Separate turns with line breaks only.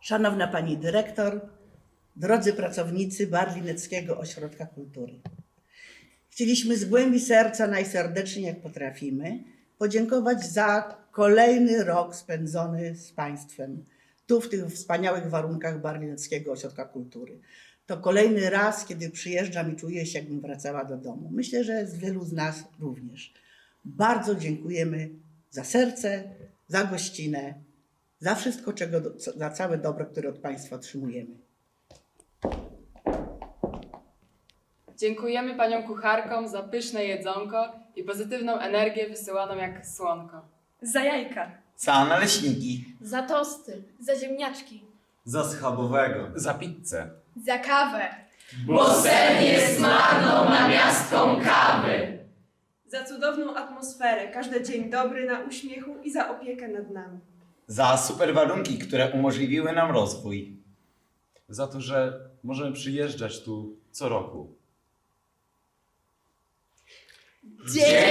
Szanowna Pani Dyrektor, drodzy pracownicy Barlineckiego Ośrodka Kultury. Chcieliśmy z głębi serca, najserdeczniej jak potrafimy, podziękować za kolejny rok spędzony z Państwem tu w tych wspaniałych warunkach Barlineckiego Ośrodka Kultury. To kolejny raz, kiedy przyjeżdżam i czuję się, jakbym wracała do domu. Myślę, że z wielu z nas również. Bardzo dziękujemy za serce, za gościnę, za wszystko, czego, co- za całe dobro, które od Państwa otrzymujemy.
Dziękujemy paniom kucharkom za pyszne jedzonko i pozytywną energię wysyłaną jak słonko.
Za jajka.
Za naleśniki.
Za tosty, za ziemniaczki,
Za schabowego.
Za pizzę.
za kawę,
bo sen jest marną namiastką kawy.
Za cudowną atmosferę, każdy dzień dobry na uśmiechu i za opiekę nad nami.
Za super warunki, które umożliwiły nam rozwój.
Za to, że możemy przyjeżdżać tu co roku.
Dziękuję